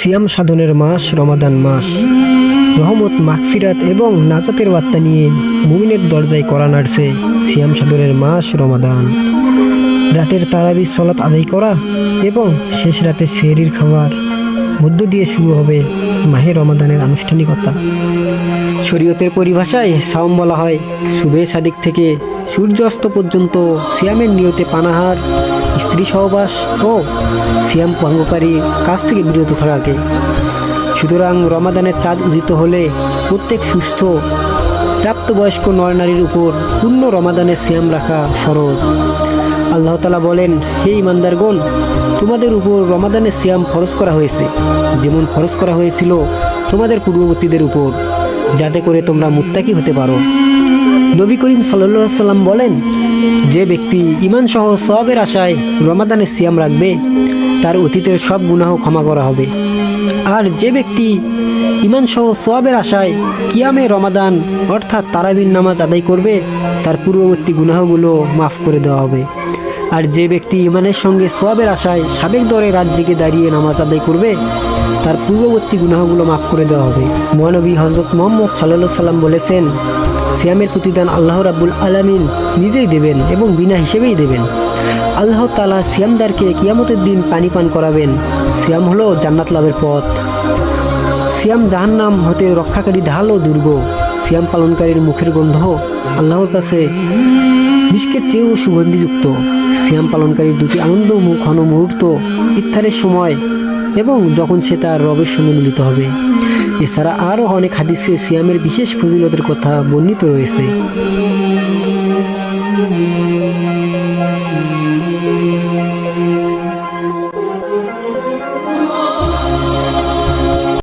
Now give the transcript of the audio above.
সিয়াম সাধনের মাস, রমাদান মাস। রহমত, মাগফিরাত এবং নাজাতের বার্তা নিয়ে মুমিনের দরজায় করা নাড়ছে সিয়াম সাধনের মাস, রমাদান। রাতের তারাবি সলাত আদায় করা এবং শেষ রাতে সেহরির খাবার মধ্য দিয়ে শুরু হবে মাহে রমাদানের আনুষ্ঠানিকতা। শরীয়তের পরিভাষায় সাওম বলা হয় শুভে সাদিক থেকে সূর্যাস্ত পর্যন্ত সিয়ামের নিয়তে পানাহার স্ত্রী সহবাস ও সিয়াম ভঙ্গকারী কাজ থেকে বিরত থাকাকে। সুতরাং রমাদানের চাঁদ উদিত হলে প্রত্যেক সুস্থ, প্রাপ্তবয়স্ক নরনারীর উপর পূর্ণ রমাদানের সিয়াম রাখা ফরজ। আল্লাহ তালা বলেন, হে ইমানদারগণ তোমাদের উপর রমাদানের সিয়াম ফরজ করা হয়েছে। যেমন ফরজ করা হয়েছিল তোমাদের পূর্ববর্তীদের উপর, যাতে করে তোমরা মুত্তাকি হতে পারো। নবী করিম সাল্লা সাল্লাম বলেন যে ব্যক্তি ইমান সহ সবের আশায় রমাদানের সিয়াম রাখবে, তার অতীতের সব গুনাহ ক্ষমা করা হবে। আর যে ব্যক্তি ইমান সহ সোয়াবের আশায় কিয়ামে রমাদান, অর্থাৎ তারাবির নামাজ আদায় করবে, তার পূর্ববর্তী গুনাহগুলো মাফ করে দেওয়া হবে। আর যে ব্যক্তি ইমানের সঙ্গে সোয়াবের আশায় সাবেক দরে জেগে দাঁড়িয়ে নামাজ আদায় করবে, তার পূর্ববর্তী গুনাহগুলো মাফ করে দেওয়া হবে। মহানবী হজরত মোহাম্মদ সাল্লা সাল্লাম বলেছেন সিয়ামের প্রতিদান আল্লাহ রাব্বুল আলামিন নিজেই দেবেন এবং বিনা হিসেবেই দেবেন। আল্লাহ তালা সিয়ামদারকে কিয়ামতের দিন পানি পান করাবেন। সিয়াম হলো জান্নাত লাভের পথ। সিয়াম জাহান্নাম হতে রক্ষাকারী ঢাল ও দুর্গ। সিয়াম পালনকারীর মুখের গন্ধ আল্লাহর কাছে মিষ্কের চেয়েও সুগন্ধিযুক্ত। শ্যাম পালনকারীর দুটি আনন্দ ঘন মুহূর্ত ইফতারের সময় এবং যখন সে তার রবের সঙ্গে মিলিত হবে। এছাড়া আরও অনেক হাদিসে সিয়ামের বিশেষ ফজিলতের কথা বর্ণিত রয়েছে।